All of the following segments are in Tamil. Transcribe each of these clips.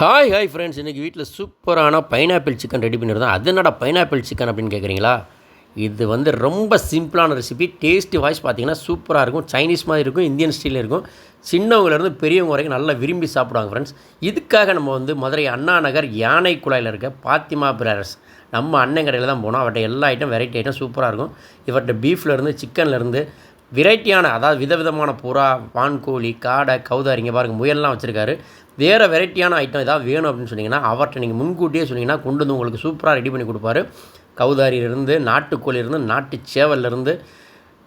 ஹாய் ஹாய் ஃப்ரெண்ட்ஸ் இன்றைக்கி வீட்டில் சூப்பரான பைனாப்பிள் சிக்கன் ரெடி பண்ணியிருந்தோம் அது என்னடா பைனாப்பிள் சிக்கன் அப்படின்னு கேட்குறீங்களா இது வந்து ரொம்ப சிம்பிளான ரெசிபி டேஸ்ட்டு வாய்ஸ் பார்த்தீங்கன்னா சூப்பராக இருக்கும். சைனீஸ் மாதிரி இருக்கும். இந்தியன் ஸ்டைலில் இருக்கும். சின்னவங்கலேருந்து பெரியவங்க வரைக்கும் நல்லா விரும்பி சாப்பிடுவாங்க ஃப்ரெண்ட்ஸ் இதுக்காக நம்ம வந்து மதுரை அண்ணா நகர் யானை குழாயில் இருக்க பாத்திமா பிரதர்ஸ் நம்ம அண்ணன் கடையில் தான் போனோம். அவர்கிட்ட எல்லா ஐட்டம் வெரைட்டி ஐட்டம் சூப்பராக இருக்கும். இவர்கிட்ட பீஃப்லேருந்து சிக்கன்லேருந்து வெரைட்டியான அதாவது விதவிதமான புறா வான்கோழி காடை கௌதாரி இங்கே பாருங்கள் முயல்லாம் வச்சுருக்காரு. வேறு வெரைட்டியான ஐட்டம் ஏதாவது வேணும் அப்படின்னு சொன்னிங்கன்னா அவர்கிட்ட நீங்கள் முன்கூட்டியே சொன்னீங்கன்னா கொண்டு வந்து உங்களுக்கு சூப்பராக ரெடி பண்ணி கொடுப்பாரு. கௌதாரியிலிருந்து நாட்டுக்கோழியிலிருந்து நாட்டு சேவல்லேருந்து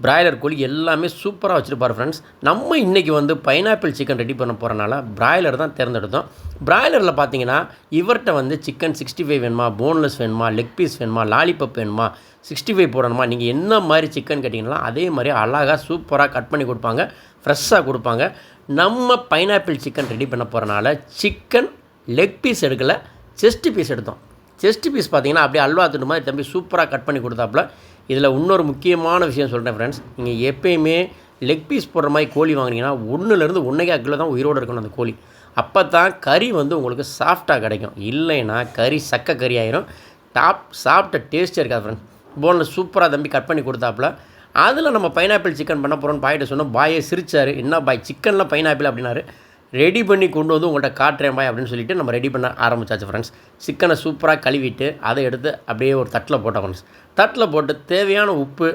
பிராய்லர் கோழி எல்லாமே சூப்பராக வச்சுருப்பார் ஃப்ரெண்ட்ஸ் நம்ம இன்றைக்கி வந்து பைனாப்பிள் சிக்கன் ரெடி பண்ண போகிறனால பிராய்லர் தான் தேர்ந்தெடுத்தோம். பிராய்லரில் பார்த்தீங்கன்னா இவர்கிட்ட வந்து சிக்கன் சிக்ஸ்டி ஃபைவ் வேணுமா போன்லெஸ் வேணுமா லெக் பீஸ் வேணுமா லாலிபப் வேணுமா சிக்ஸ்டி ஃபைவ் போடணுமா நீங்கள் என்ன மாதிரி சிக்கன் கேட்டிங்கன்னா அதே மாதிரி அழகாக சூப்பராக கட் பண்ணி கொடுப்பாங்க. ஃப்ரெஷ்ஷாக கொடுப்பாங்க. நம்ம பைனாப்பிள் சிக்கன் ரெடி பண்ண போகிறனால சிக்கன் லெக் பீஸ் எடுக்கலை செஸ்ட் பீஸ் எடுத்தோம். செஸ்ட் பீஸ் பார்த்தீங்கன்னா அப்படியே அல்வா துண்டு மாதிரி தம்பி சூப்பராக கட் பண்ணி கொடுத்தாப்புல. இதில் இன்னொரு முக்கியமான விஷயம் சொல்கிறேன் ஃப்ரெண்ட்ஸ் நீங்கள் எப்பயுமே லெக் பீஸ் போடுற மாதிரி கோழி வாங்குனீங்கன்னா ஒன்றுலேருந்து ஒன்றைக்கா கிலோ தான் உயிரோடு இருக்கணும் அந்த கோழி. அப்போ தான் கறி வந்து உங்களுக்கு சாஃப்டாக கிடைக்கும். இல்லைன்னா கறி சக்க கறி ஆயிரும். டாப் சாப்பிட்ட டேஸ்ட்டே இருக்காது ஃப்ரெண்ட்ஸ் போனில் சூப்பராக தம்பி கட் பண்ணி கொடுத்தாப்புல. அதில் நம்ம பைனாப்பிள் சிக்கன் பண்ண போகிறோன்னு பாயிட்ட சொன்னோம் பாயே சிரித்தார் என்ன பாய் சிக்கனில் பைனாப்பிள் அப்படின்னாரு. ரெடி பண்ணி கொண்டு வந்து உங்கள்கிட்ட காட்டுறேன் பாய் அப்படின்னு சொல்லிட்டு நம்ம ரெடி பண்ண ஆரம்பிச்சாச்சு ஃப்ரெண்ட்ஸ் சிக்கனை சூப்பராக கழுவிட்டு அதை எடுத்து அப்படியே ஒரு தட்டில் போட்டோம் ஃப்ரெண்ட்ஸ் தட்டில் போட்டு தேவையான உப்பு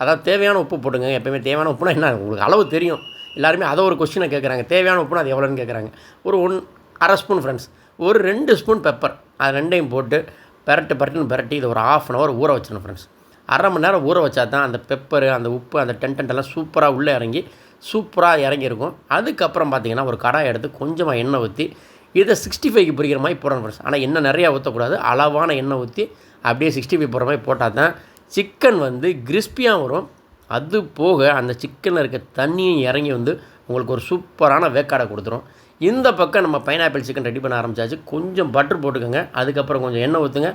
அதாவது தேவையான உப்பு போட்டுங்க எப்போயுமே தேவையான உப்புனா என்ன உங்களுக்கு அளவு தெரியும். எல்லாருமே அதை ஒரு கொஸ்டினை கேட்குறாங்க. தேவையான உப்புனா அது எவ்வளோன்னு கேட்குறாங்க. ஒரு ஒன் அரை ஸ்பூன் ஃப்ரெண்ட்ஸ் ஒரு ரெண்டு ஸ்பூன் பெப்பர் அது ரெண்டையும் போட்டு பரட்டு பரட்டுன்னு பரட்டி இதை ஒரு ஆஃப் அன் ஹவர் ஊற வச்சிடணும் ஃப்ரெண்ட்ஸ் அரை மணி நேரம் ஊற வச்சா தான் அந்த பெப்பரு அந்த உப்பு அந்த டென்டென்ட் எல்லாம் சூப்பராக உள்ளே இறங்கி சூப்பராக இறங்கியிருக்கும். அதுக்கப்புறம் பார்த்தீங்கன்னா ஒரு கடாய் எடுத்து கொஞ்சமாக எண்ணெய் ஊற்றி இதை சிக்ஸ்டி ஃபைவ்க்கு பிடிக்கிற மாதிரி போடணும் ஃப்ரெண்ட்ஸ் ஆனால் எண்ணெய் நிறையா ஊற்றக்கூடாது அளவான எண்ணெய் ஊற்றி அப்படியே சிக்ஸ்டி ஃபைவ் போடுற மாதிரி போட்டால் தான் சிக்கன் வந்து கிறிஸ்பியாக வரும். அது போக அந்த சிக்கனில் இருக்க தண்ணியும் இறங்கி வந்து உங்களுக்கு ஒரு சூப்பரான வேக்காடை கொடுத்துரும். இந்த பக்கம் நம்ம பைனாப்பிள் சிக்கன் ரெடி பண்ண ஆரம்பிச்சாச்சு. கொஞ்சம் பட்டர் போட்டுக்கோங்க. அதுக்கப்புறம் கொஞ்சம் எண்ணெய் ஊற்றுங்க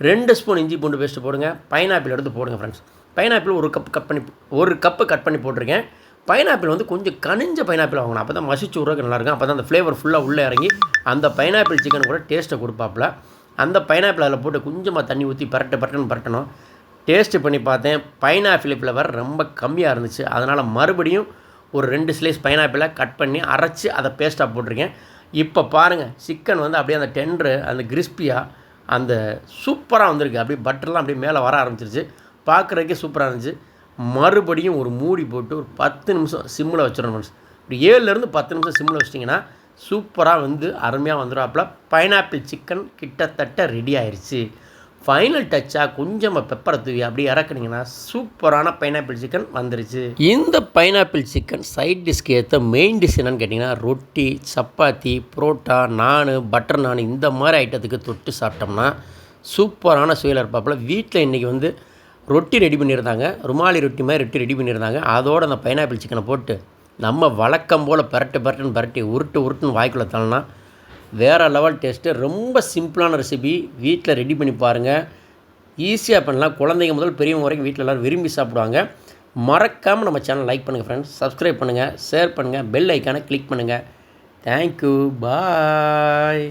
ரெண்டு ஸ்பூன் இஞ்சி பூண்டு பேஸ்ட்டு போடுங்க. பைனாப்பிள் எடுத்து போடுங்க ஃப்ரெண்ட்ஸ் பைனாப்பிள் ஒரு கப் கட் பண்ணி ஒரு கப்பு கட் பண்ணி போட்டிருக்கேன். பைனாப்பிள் வந்து கொஞ்சம் கனிஞ்ச பைனாப்பிள் வாங்கணும். அப்போ தான் மசிச்சு விட்றதுக்கு நல்லாயிருக்கும். அப்போ தான் அந்த ஃப்ளேவர் ஃபுல்லாக உள்ளே இறங்கி அந்த பைனாப்பிள் சிக்கன் கூட டேஸ்ட்டை கொடுப்பாப்புல. அந்த பைனாப்பிள் அதில் போட்டு கொஞ்சமாக தண்ணி ஊற்றி பரட்டு பரட்டுன்னு பரட்டணும். டேஸ்ட்டு பண்ணி பார்த்தேன். பைனாப்பிள் ஃப்ளேவர் ரொம்ப கம்மியாக இருந்துச்சு. அதனால் மறுபடியும் ஒரு ரெண்டு ஸ்லைஸ் பைனாப்பிளை கட் பண்ணி அரைச்சி அதை பேஸ்ட்டாக போட்டிருக்கேன். இப்போ பாருங்கள் சிக்கன் வந்து அப்படியே அந்த டெண்டரு அந்த கிறிஸ்பியாக அந்த சூப்பராக வந்திருக்கு. அப்படியே பட்டர்லாம் அப்படியே மேலே வர ஆரம்பிச்சிருச்சு. பார்க்குறதுக்கே சூப்பராக இருந்துச்சு. மறுபடியும் ஒரு மூடி போட்டு ஒரு பத்து நிமிஷம் சிம்மில் வச்சிடணும் ஃப்ரெண்ட்ஸ் ஒரு ஏழுலேருந்து பத்து நிமிஷம் சிம்மில் வச்சிட்டிங்கன்னா சூப்பராக வந்து அருமையாக வந்துடும் வந்துடுவாப்புல பைனாப்பிள் சிக்கன் கிட்டத்தட்ட ரெடி ஆயிடுச்சு ஃபைனல் டச்சாக கொஞ்சமாக பெப்பரை தூவி அப்படி இறக்குனீங்கன்னா சூப்பரான பைனாப்பிள் சிக்கன் வந்துருச்சு. இந்த பைனாப்பிள் சிக்கன் சைட் டிஷ்க்கு ஏற்ற மெயின் டிஷ் என்னன்னு கேட்டிங்கன்னா ரொட்டி சப்பாத்தி புரோட்டா நான் பட்டர் நான் இந்த மாதிரி ஐட்டத்துக்கு தொட்டு சாப்பிட்டோம்னா சூப்பரான சுவையில் இருப்பாப்புல. வீட்டில் இன்றைக்கி வந்து ரொட்டி ரெடி பண்ணியிருந்தாங்க. ருமாலி ரொட்டி மாதிரி ரொட்டி ரெடி பண்ணியிருந்தாங்க. அதோடு அந்த பைனாப்பிள் சிக்கனை போட்டு நம்ம வழக்கம் போல் பரட்டு பரட்டுன்னு பரட்டி உருட்டு உருட்டுன்னு வாய்க்குள்ள தள்ளனா வேறு லெவல் டேஸ்ட்டு ரொம்ப சிம்பிளான ரெசிபி வீட்டில் ரெடி பண்ணி பாருங்கள் ஈஸியாக பண்ணலாம். குழந்தைங்க முதல் பெரியவங்க வரைக்கும் வீட்டில் எல்லோரும் விரும்பி சாப்பிடுவாங்க. மறக்காமல் நம்ம சேனல் லைக் பண்ணுங்கள் ஃப்ரெண்ட்ஸ் சப்ஸ்கிரைப் பண்ணுங்கள் ஷேர் பண்ணுங்கள் பெல் ஐக்கானை கிளிக் பண்ணுங்கள் தேங்க்யூ பாய்